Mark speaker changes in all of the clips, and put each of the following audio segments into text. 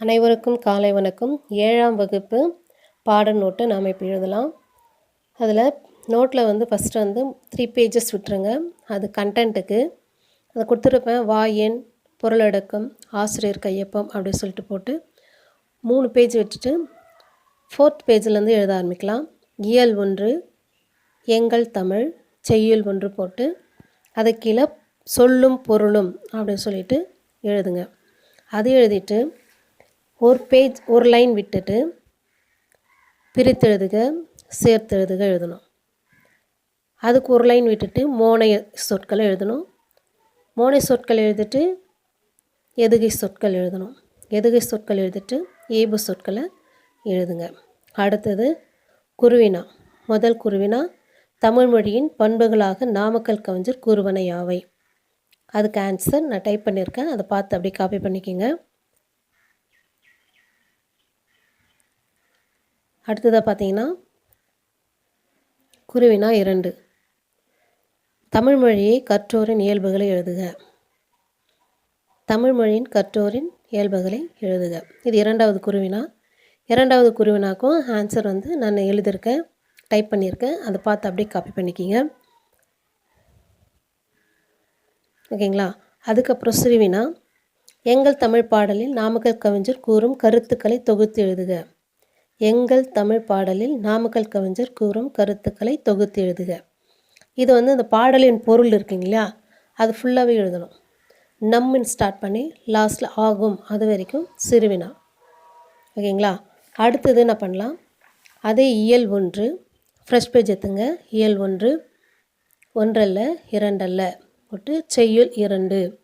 Speaker 1: அனைவருக்கும் காலை வணக்கம். ஏழாம் வகுப்பு பாட நோட்டை நாம் இப்போ எழுதலாம். அதில் நோட்டில் வந்து ஃபஸ்ட்டு வந்து த்ரீ பேஜஸ் விட்டுருங்க. அது கண்டென்ட்டுக்கு அதை கொடுத்துருப்பேன். வா எண் பொருளடக்கம் ஆசிரியர் கையொப்பம் அப்படின்னு சொல்லிட்டு போட்டு மூணு பேஜ் விட்டுட்டு ஃபோர்த் பேஜ்லேருந்து எழுத ஆரம்பிக்கலாம். இயல் ஒன்று எங்கள் தமிழ் செய்யுள் ஒன்று போட்டு அதை கீழே சொல்லும் பொருளும் அப்படின்னு சொல்லிட்டு எழுதுங்க. அது எழுதிட்டு ஒரு பேஜ் ஒரு லைன் விட்டுட்டு பிரித்து எழுதுக சேர்த்து எழுதுக எழுதணும். அதுக்கு ஒரு லைன் விட்டுட்டு மோனை சொற்களை எழுதணும். மோனை சொற்கள் எழுதிட்டு எதுகை சொற்கள் எழுதணும். எதுகை சொற்கள் எழுதிட்டு ஏபு சொற்களை எழுதுங்க. அடுத்தது குருவினா. முதல் குருவினா தமிழ் மொழியின் பண்புகளாக நாமக்கல் கவிஞர் குருவனை யாவை? அதுக்கு ஆன்சர் நான் டைப் பண்ணியிருக்கேன். அதை பார்த்து அப்படியே காப்பி பண்ணிக்கோங்க. அடுத்ததாக பார்த்தீங்கன்னா குருவினா இரண்டு. தமிழ் மொழியை கற்றோரின் இயல்புகளை எழுதுக. தமிழ் மொழியின் கற்றோரின் இயல்புகளை எழுதுக. இது இரண்டாவது குருவினா இரண்டாவது குருவினாக்கும் ஆன்சர் வந்து நான் எழுதியிருக்கேன் டைப் பண்ணியிருக்கேன். அதை பார்த்து அப்படியே காப்பி பண்ணிக்கிங்க. ஓகேங்களா? அதுக்கப்புறம் சிறுவினா எங்கள் தமிழ் பாடலில் நாமக்கல் கவிஞர் கூறும் கருத்துக்களை தொகுத்து எழுதுக. எங்கள் தமிழ் பாடலில் நாமக்கல் கவிஞர் கூறும் கருத்துக்களை தொகுத்து எழுதுக. இது வந்து இந்த பாடலின் பொருள் இருக்குங்களா? அது ஃபுல்லாகவே எழுதணும். நம்மின் ஸ்டார்ட் பண்ணி லாஸ்ட்டில் ஆகும் அது வரைக்கும் சிறுவினா. ஓகேங்களா? அடுத்தது என்ன பண்ணலாம்? அதே இயல் ஒன்று ஃப்ரெஷ் பேஜ் எடுத்துங்க. இயல் ஒன்று ஒன்றல்ல இரண்டல்ல. போட்டு செய்யுள் இரண்டு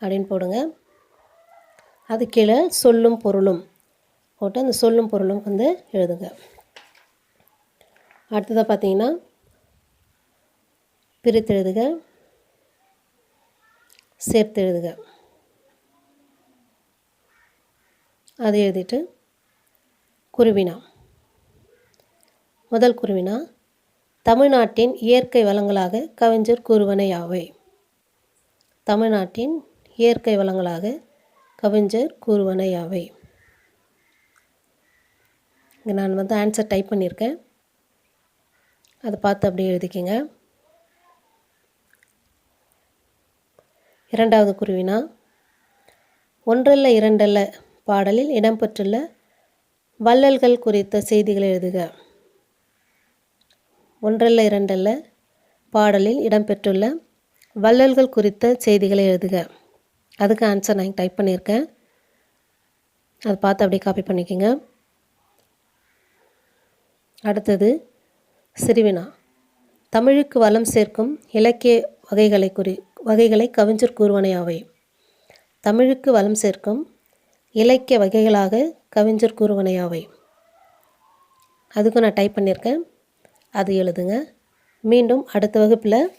Speaker 1: அப்படின்னு போடுங்க. அது கீழே சொல்லும் பொருளும். போட்டு அந்த சொல்லும் பொருளும் வந்து எழுதுங்க. அடுத்ததாக பார்த்தீங்கன்னா பிரித்து எழுதுக சேர்த்து எழுதுக. அதை எழுதிட்டு குருவினா. முதல் குருவினா தமிழ்நாட்டின் இயற்கை வளங்களாக கவிஞர் கூறுவன யாவை? தமிழ்நாட்டின் இயற்கை வளங்களாக கவிஞர் கூறுவன யாவை? இங்கே நான் வந்து ஆன்சர் டைப் பண்ணியிருக்கேன். அதை பார்த்து அப்படியே எழுதிக்கிங்க. இரண்டாவது குருவினா ஒன்றல்ல இரண்டல்ல பாடலில் இடம்பெற்றுள்ள வள்ளல்கள் குறித்த செய்திகளை எழுதுக. ஒன்றல்ல இரண்டல்ல பாடலில் இடம்பெற்றுள்ள வள்ளல்கள் குறித்த செய்திகளை எழுதுக. அதுக்கு ஆன்சர் நான் டைப் பண்ணியிருக்கேன். அதை பார்த்து அப்படியே காப்பி பண்ணிக்கோங்க. அடுத்தது சிறுவினா. தமிழுக்கு வளம் சேர்க்கும் இலக்கிய வகைகளை குறி வகைகளை கவிஞர் கூறுவனையாவை தமிழுக்கு வளம் சேர்க்கும் இலக்கிய வகைகளாக கவிஞர் கூறுவனையாவை அதுக்கும் நான் டைப் பண்ணியிருக்கேன். அது எழுதுங்க. மீண்டும் அடுத்த வகுப்பில்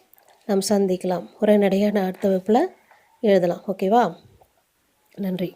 Speaker 1: நாம் சந்திக்கலாம். உரைநடையாக நான் அடுத்த வகுப்பில் எழுதலாம். ஓகேவா நன்றி.